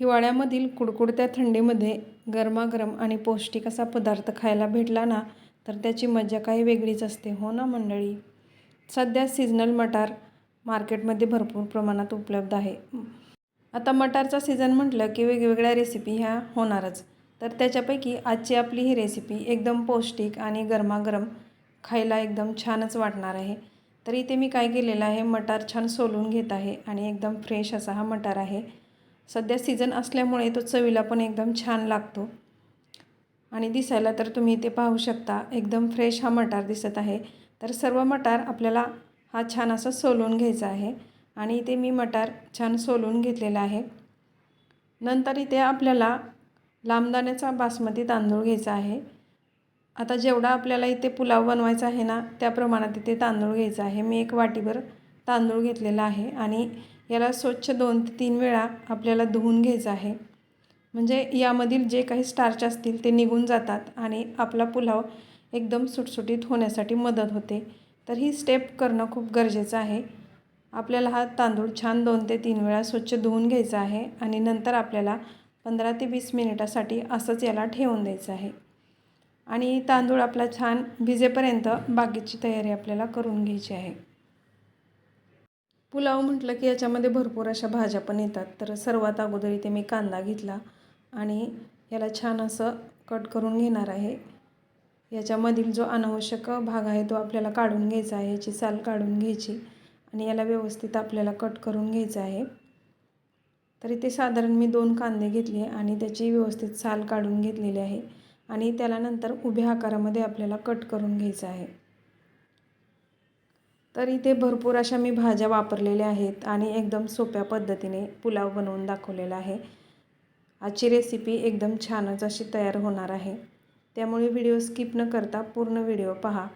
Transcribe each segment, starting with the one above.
हिवाळ्यामधील कुडकुडत्या थंडीमध्ये गरमागरम आणि पौष्टिक असा पदार्थ खायला भेटला ना तर त्याची मजा काही वेगळीच असते हो ना मंडळी? सध्या सीझनल मटार मार्केटमध्ये भरपूर प्रमाणात उपलब्ध आहे. आता मटारचा सीझन म्हटलं की वेगवेगळ्या रेसिपी ह्या होणारच. तर त्याच्यापैकी आजची आपली ही रेसिपी एकदम पौष्टिक आणि गरमागरम खायला एकदम छानच वाटणार आहे. तर इथे मी काय केलेलं आहे मटार छान सोलून घेत आहे आणि एकदम फ्रेश असा हा मटार आहे. सध्या सीझन असल्यामुळे तो चवीला पण एकदम छान लागतो. आणि दिसायला तर तुम्ही इथे पाहू शकता एकदम फ्रेश हा मटार दिसत आहे. तर सर्व मटार आपल्याला हा छान असा सोलून घ्यायचा आहे. आणि इथे मी मटार छान सोलून घेतलेला आहे. नंतर इथे आपल्याला लांबदाण्याचा बासमती तांदूळ घ्यायचा आहे. आता जेवढा आपल्याला इथे पुलाव बनवायचा आहे ना त्या प्रमाणात इथे तांदूळ घ्यायचा आहे. मी एक वाटीभर तांदूळ घेतलेला आहे. आणि याला स्वच्छ दोन ते तीन वेळा आपल्याला धुवून घ्यायचं आहे. म्हणजे यामधील जे काही स्टार्च असतील ते निघून जातात आणि आपला पुलाव एकदम सुटसुटीत होण्यासाठी मदत होते. तर ही स्टेप करणं खूप गरजेचं आहे. आपल्याला हा तांदूळ छान दोन ते तीन वेळा स्वच्छ धुवून घ्यायचा आहे आणि नंतर आपल्याला पंधरा ते वीस मिनिटासाठी असंच याला ठेवून द्यायचं आहे. आणि तांदूळ आपला छान भिजेपर्यंत बाकीची तयारी आपल्याला करून घ्यायची आहे. पुलाव म्हटलं की याच्यामध्ये भरपूर अशा भाज्या पण येतात. तर सर्वात अगोदर इथे मी कांदा घेतला आणि याला छान असं कट करून घेणार आहे. याच्यामधील जो अनावश्यक भाग आहे तो आपल्याला काढून घ्यायचा आहे. याची साल काढून घ्यायची आणि याला व्यवस्थित आपल्याला कट करून घ्यायचं आहे. तर इथे साधारण मी दोन कांदे घेतले आणि त्याची व्यवस्थित साल काढून घेतलेली आहे आणि त्याला नंतर उभ्या आकारामध्ये आपल्याला कट करून घ्यायचं आहे. तर इथे भरपूर अशा मी भाज्या वापरलेल्या आहेत आणि एकदम सोप्या पद्धतीने पुलाव बनवून दाखवलेला आहे. आजची रेसिपी एकदम छानच अशी तयार होणार आहे. त्यामुळे व्हिडिओ स्किप न करता पूर्ण व्हिडिओ पहा.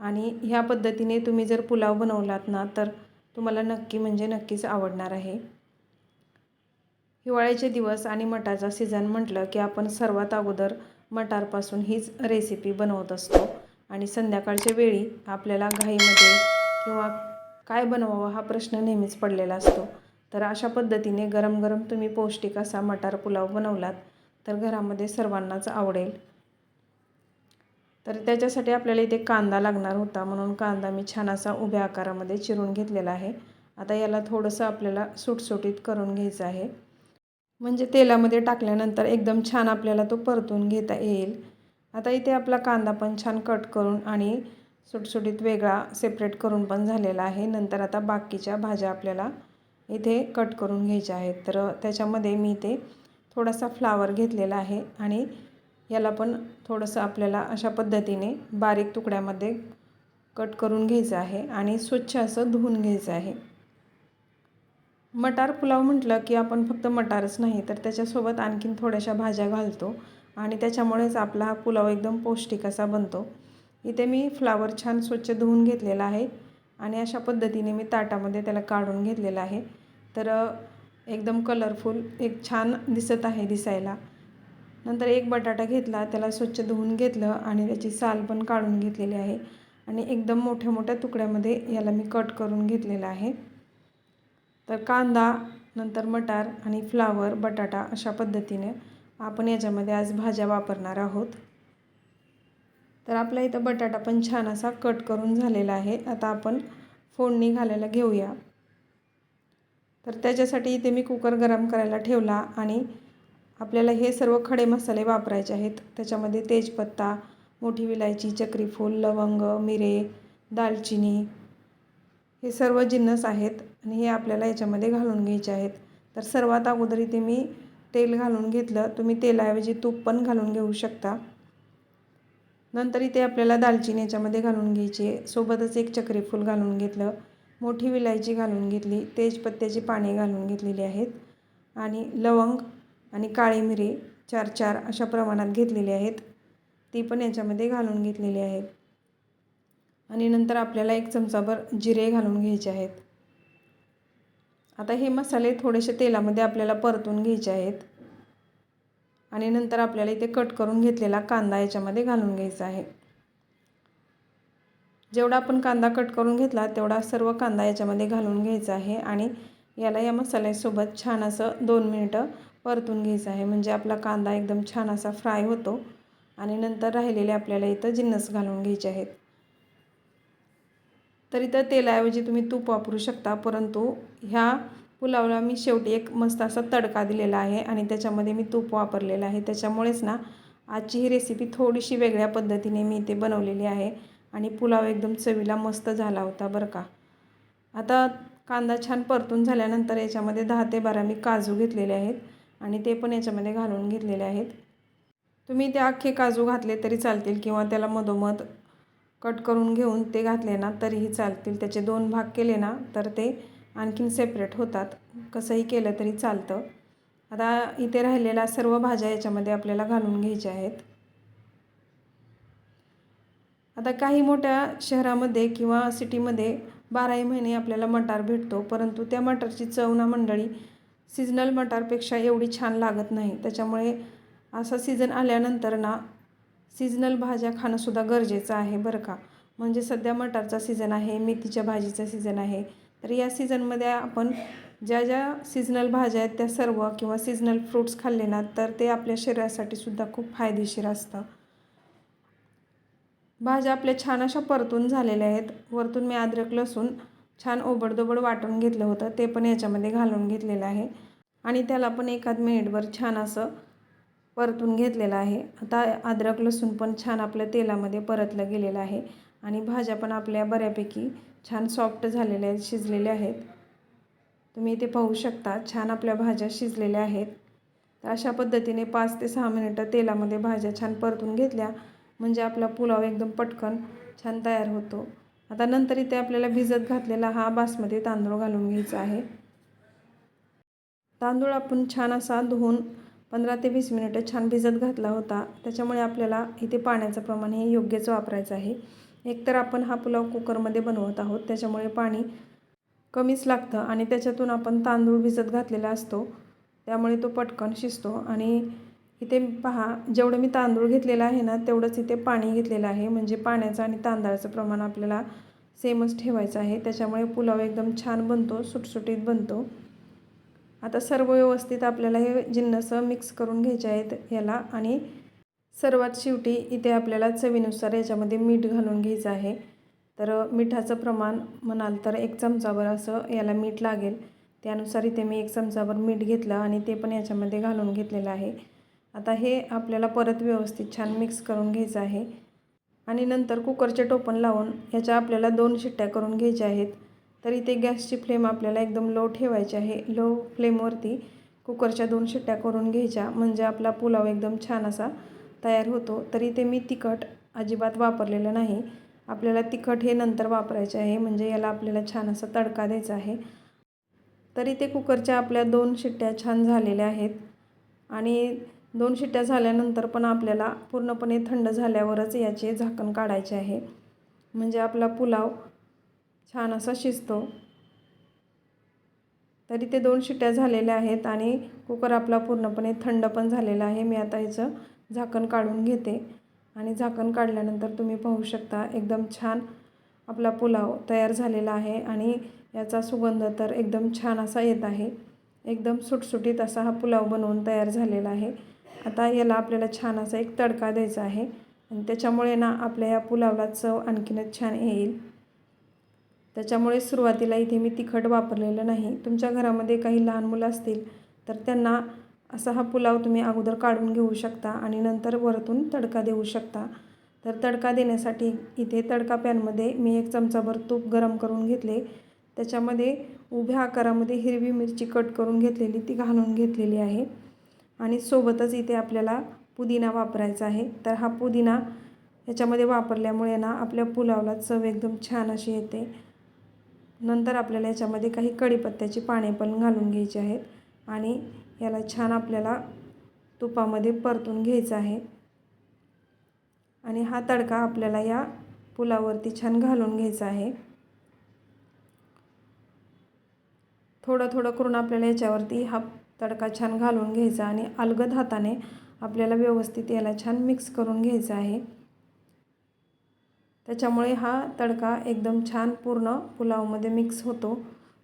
आणि ह्या पद्धतीने तुम्ही जर पुलाव बनवलात ना तर तुम्हाला नक्की म्हणजे नक्कीच आवडणार आहे. हिवाळ्याचे दिवस आणि मटाचा सीझन म्हटलं की आपण सर्वात अगोदर मटारपासून हीच रेसिपी बनवत असतो. आणि संध्याकाळच्या वेळी आपल्याला घाईमध्ये किंवा काय बनवावं हा प्रश्न नेहमीच पडलेला असतो. तर अशा पद्धतीने गरम गरम तुम्ही पौष्टिक असा मटार पुलाव बनवलात तर घरामध्ये सर्वांनाच आवडेल. तर त्याच्यासाठी आपल्याला इथे कांदा लागणार होता म्हणून कांदा मी छान असा उभ्या आकारामध्ये चिरून घेतलेला आहे. आता याला थोडंसं आपल्याला सुटसुटीत करून घ्यायचं आहे. म्हणजे तेलामध्ये टाकल्यानंतर एकदम छान आपल्याला तो परतून घेता येईल. आता इथे आपला कांदा पण छान कट करून आणि सुटसुटीत वेगळा सेपरेट करून पण झालेला आहे. नंतर आता बाकीच्या भाज्या आपल्याला इथे कट करून घ्यायच्या आहेत. तर त्याच्यामध्ये मी इथे थोडासा फ्लावर घेतलेला आहे आणि याला पण थोडंसं आपल्याला अशा पद्धतीने बारीक तुकड्यामध्ये कट करून घ्यायचं आहे आणि स्वच्छ असं धुवून घ्यायचं आहे. मटार पुलाव म्हटलं की आपण फक्त मटारच नाही तर त्याच्यासोबत आणखीन थोड्याशा भाज्या घालतो. आणि त्याच्यामुळेच आपला हा पुलाव एकदम पौष्टिक असा बनतो. इथे मी फ्लावर छान स्वच्छ धुवून घेतलेला आहे आणि अशा पद्धतीने मी ताटामध्ये त्याला काढून घेतलेलं आहे. तर एकदम कलरफुल एक छान दिसत आहे दिसायला. नंतर एक बटाटा घेतला त्याला स्वच्छ धुवून घेतलं आणि त्याची साल पण काढून घेतलेली आहे. आणि एकदम मोठ्या मोठ्या तुकड्यामध्ये याला मी कट करून घेतलेला आहे. तर कांदा नंतर मटार आणि फ्लावर बटाटा अशा पद्धतीने आपण याच्यामध्ये आज भाज्या वापरणार आहोत. तर आपला इथं बटाटा पण छान असा कट करून झालेला आहे. आता आपण फोडणी घालायला घेऊया. तर त्याच्यासाठी इथे मी कुकर गरम करायला ठेवला आणि आपल्याला हे सर्व खडे मसाले वापरायचे आहेत. त्याच्यामध्ये तेजपत्ता मोठी विलायची चक्रीफूल लवंग मिरे दालचिनी हे सर्व जिन्नस आहेत आणि हे आपल्याला याच्यामध्ये घालून घ्यायचे आहेत. तर सर्वात अगोदर इथे मी तेल घालून घेतलं तुम्ही तेलाऐवजी तूप पण घालून घेऊ शकता. नंतर इथे आपल्याला दालचिनी याच्यामध्ये घालून घ्यायची सोबतच एक चक्रीफूल घालून घेतलं मोठी विलायची घालून घेतली तेजपत्त्याची पाने घालून घेतलेली आहेत आणि लवंग आणि काळी मिरी चार चार अशा प्रमाणात घेतलेली आहेत. ती पण याच्यामध्ये घालून घेतलेली आहेत. आणि नंतर आपल्याला एक चमचाभर जिरे घालून घ्यायचे आहेत. आता हे मसाले थोडेसे तेलामध्ये आपल्याला परतून घ्यायचे आहेत. आणि नंतर आपल्याला इथे कट करून घेतलेला कांदा याच्यामध्ये घालून घ्यायचा आहे. जेवढा आपण कांदा कट करून घेतला तेवढा सर्व कांदा याच्यामध्ये घालून घ्यायचा आहे. आणि याला या मसाल्यासोबत छान असं दोन मिनटं परतून घ्यायचं आहे. म्हणजे आपला कांदा एकदम छान असा फ्राय होतो. आणि नंतर राहिलेले आपल्याला इथं जिन्नस घालून घ्यायचे आहेत. तर इथं तेलाऐवजी तुम्ही तूप वापरू शकता परंतु ह्या पुलावला मी शेवटी एक मस्त असा तडका दिलेला आहे आणि त्याच्यामध्ये मी तूप वापरलेलं आहे. त्याच्यामुळेच ना आजची ही रेसिपी थोडीशी वेगळ्या पद्धतीने मी इथे बनवलेली आहे आणि पुलाव एकदम चवीला मस्त झाला होता बरं का. आता कांदा छान परतून झाल्यानंतर याच्यामध्ये दहा ते बारा मी काजू घेतलेले आहेत आणि ते पण याच्यामध्ये घालून घेतलेले आहेत. तुम्ही ते अख्खे काजू घातले तरी चालतील किंवा त्याला मधोमध कट करून घेऊन ते घातले ना तरीही चालतील. त्याचे दोन भाग केले ना तर ते आणखीन सेपरेट होतात. कसंही केलं तरी चालतं. आता इथे राहिलेल्या सर्व भाज्या याच्यामध्ये आपल्याला घालून घ्यायच्या आहेत. आता काही मोठ्या शहरामध्ये किंवा सिटीमध्ये बाराही महिने आपल्याला मटार भेटतो परंतु त्या मटारची चव ना मंडळी सिजनल मटारपेक्षा एवढी छान लागत नाही. त्याच्यामुळे असा सीझन आल्यानंतर ना सीजनल भाज्या खाणंसुद्धा गरजेचं आहे बरं का. म्हणजे सध्या मटारचा सीझन आहे मेथीच्या भाजीचा सीझन आहे. तर या सीझनमध्ये आपण ज्या ज्या सीजनल भाज्या आहेत त्या सर्व किंवा सीजनल फ्रूट्स खाल्ले ना तर ते आपल्या शरीरासाठी सुद्धा खूप फायदेशीर असतं. भाज्या आपल्या छान अशा परतून झालेल्या आहेत. वरतून मी अद्रक लसूण छान ओबडदोबड वाटून घेतलं होतं. ते पण याच्यामध्ये घालून घेतलेलं आहे. आणि त्याला पण एखाद मिनिटभर छान असं परतून घेतलेला आहे. आता अद्रक लसूण पण छान आपल्या तेलामध्ये परतलं गेलेलं आहे आणि भाज्या पण आपल्या बऱ्यापैकी छान सॉफ्ट झालेल्या आहेत शिजलेल्या आहेत. तुम्ही इथे पाहू शकता छान आपल्या भाज्या शिजलेल्या आहेत. तर अशा पद्धतीने पाच ते सहा मिनिटं तेलामध्ये भाज्या छान परतून घेतल्या म्हणजे आपला पुलाव एकदम पटकन छान तयार होतो. आता नंतर इथे आपल्याला भिजत घातलेला हा बासमती तांदूळ घालून घ्यायचा आहे. तांदूळ आपण छान असा धुवून पंधरा ते वीस मिनिटं छान भिजत घातला होता. त्याच्यामुळे आपल्याला इथे पाण्याचं प्रमाण हे योग्यच वापरायचं आहे. एकतर आपण हा पुलाव कुकरमध्ये बनवत आहोत त्याच्यामुळे पाणी कमीच लागतं आणि त्याच्यातून आपण तांदूळ भिजत घातलेला असतो. त्यामुळे तो पटकन शिजतो. आणि इथे पहा जेवढं मी तांदूळ घेतलेला आहे ना तेवढंच इथे पाणी घेतलेलं आहे. म्हणजे पाण्याचं आणि तांदळाचं प्रमाण आपल्याला सेमच ठेवायचं आहे. त्याच्यामुळे पुलाव एकदम छान बनतो सुटसुटीत बनतो. आता सर्व व्यवस्थित आपल्याला हे जिन्नस मिक्स करून घ्यायचे आहेत याला आणि सर्वात शेवटी इथे आपल्याला चवीनुसार याच्यामध्ये मीठ घालून घ्यायचं आहे. तर मिठाचं प्रमाण म्हणाल तर एक चमचाभर असं याला मीठ लागेल. त्यानुसार इथे मी एक चमचाभर मीठ घेतलं आणि ते पण याच्यामध्ये घालून घेतलेलं आहे. आता हे आपल्याला परत व्यवस्थित छान मिक्स करून घ्यायचं आहे. आणि नंतर कुकरचे टोपण लावून याच्या आपल्याला दोन शिट्ट्या करून घ्यायच्या आहेत. तर इथे गॅसची फ्लेम आपल्याला एकदम लो ठेवायची आहे. लो फ्लेमवरती कुकरच्या दोन शिट्ट्या करून घ्यायच्या. म्हणजे आपला पुलाव एकदम छान असा तयार होतो. तर इथे मी तिखट अजिबात वापरलेलं नाही. आपल्याला तिखट हे नंतर वापरायचे आहे. म्हणजे याला आपल्याला छान असा तडका द्यायचा आहे. तर इथे कुकरच्या आपल्या दोन शिट्ट्या छान झालेल्या आहेत. आणि दोन शिट्ट्या झाल्यानंतर पण आपल्याला पूर्णपणे थंड झाल्यावरच याचे झाकण काढायचे आहे. म्हणजे आपला पुलाव छान असा शिजतो. तरी ते दोन शिट्ट्या झालेल्या आहेत आणि कुकर आपला पूर्णपणे थंड पण झालेला आहे. मी आता ह्याचं झाकण काढून घेते. आणि झाकण काढल्यानंतर तुम्ही पाहू शकता एकदम छान आपला पुलाव तयार झालेला आहे आणि याचा सुगंध तर एकदम छान असा येत आहे. एकदम सुटसुटीत असा हा पुलाव बनवून तयार झालेला आहे. आता याला आपल्याला छान असा एक तडका द्यायचा आहे. आणि त्याच्यामुळे ना आपल्या या पुलावला चव आणखीनच छान येईल. त्याच्यामुळे सुरुवातीला इथे मी तिखट वापरलेलं नाही. तुमच्या घरामध्ये काही लहान मुलं असतील तर त्यांना असा हा पुलाव तुम्ही अगोदर काढून घेऊ शकता आणि नंतर वरतून तडका देऊ शकता. तर तडका देण्यासाठी इथे तडका पॅनमध्ये मी एक चमचाभर तूप गरम करून घेतले. त्याच्यामध्ये उभ्या आकारामध्ये हिरवी मिरची कट करून घेतलेली ती घालून घेतलेली आहे. आणि सोबतच इथे आपल्याला पुदिना वापरायचा आहे. तर हा पुदिना ह्याच्यामध्ये वापरल्यामुळे ना आपल्या पुलावला चव एकदम छान अशी येते. नंतर आपल्याला याच्यामध्ये काही कढीपत्त्याची पाने पण घालून घ्यायची आहेत आणि याला छान आपल्याला तुपामध्ये परतून घ्यायचं आहे. आणि हा तडका आपल्याला या पुलावरती छान घालून घ्यायचा आहे. थोडं थोडं करून आपल्याला याच्यावरती हा तडका छान घालून घ्यायचा आणि अलगद हाताने आपल्याला व्यवस्थित याला छान मिक्स करून घ्यायचा आहे. त्याच्यामुळे हा तडका एकदम छान पूर्ण पुलावमध्ये मिक्स होतो.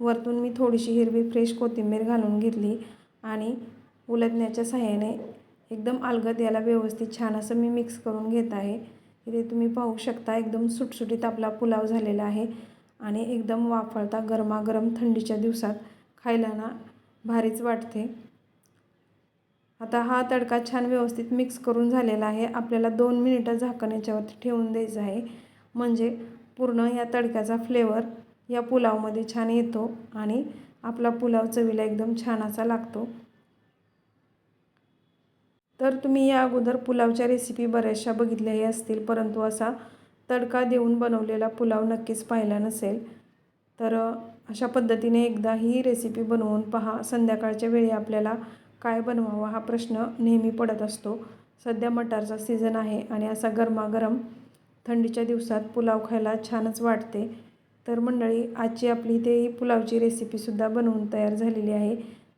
वरतून मी थोडीशी हिरवी फ्रेश कोथिंबीर घालून घेतली आणि उलटण्याच्या सहाय्याने एकदम अलगद याला व्यवस्थित छान असं मी मिक्स करून घेत आहे. इथे तुम्ही पाहू शकता एकदम सुटसुटीत आपला पुलाव झालेला आहे आणि एकदम वाफळता गरमागरम थंडीच्या दिवसात खायला ना भारीच वाटते. आता हा तडका छान व्यवस्थित मिक्स करून झालेला आहे. आपल्याला दोन मिनिटं झाकण याच्यावरती ठेवून द्यायचं आहे. म्हणजे पूर्ण या तडक्याचा फ्लेवर या पुलावमध्ये छान येतो आणि आपला पुलाव चवीला एकदम छान असा लागतो. तर तुम्ही या अगोदर पुलावच्या रेसिपी बऱ्याचशा बघितल्याही असतील परंतु असा तडका देऊन बनवलेला पुलाव नक्कीच पाहिला नसेल. तर अशा पद्धतीने एकदा ही रेसिपी बनवून पहा. संध्याकाळच्या वेळी आपल्याला काय बनवावा हा प्रश्न नेहमी पडत असतो. सध्या मटारचा सीझन आहे आणि असा गरमागरम थंडीच्या दिवसात पुलाव खायला छानच वाटते. तर मंडळी आजची आपली ते पुलावची रेसिपीसुद्धा बनवून तयार झालेली आहे.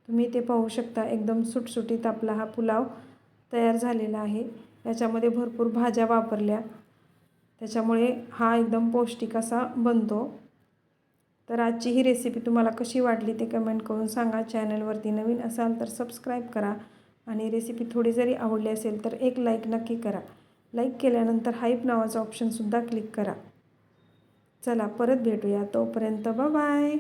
तुम्ही ते पाहू शकता एकदम सुटसुटीत आपला हा पुलाव तयार झालेला आहे. याच्यामध्ये भरपूर भाज्या वापरल्या. त्याच्यामुळे हा एकदम पौष्टिक असा बनतो. तर आजची ही रेसिपी तुम्हाला कशी वाटली ते कमेंट करून सांगा. चॅनलवरती नवीन असाल तर सबस्क्राईब करा आणि रेसिपी थोडी जरी आवडली असेल तर एक लाईक नक्की करा. लाईक केल्यानंतर हाईप नावाचा ऑप्शनसुद्धा क्लिक करा. चला परत भेटूया. तोपर्यंत बाय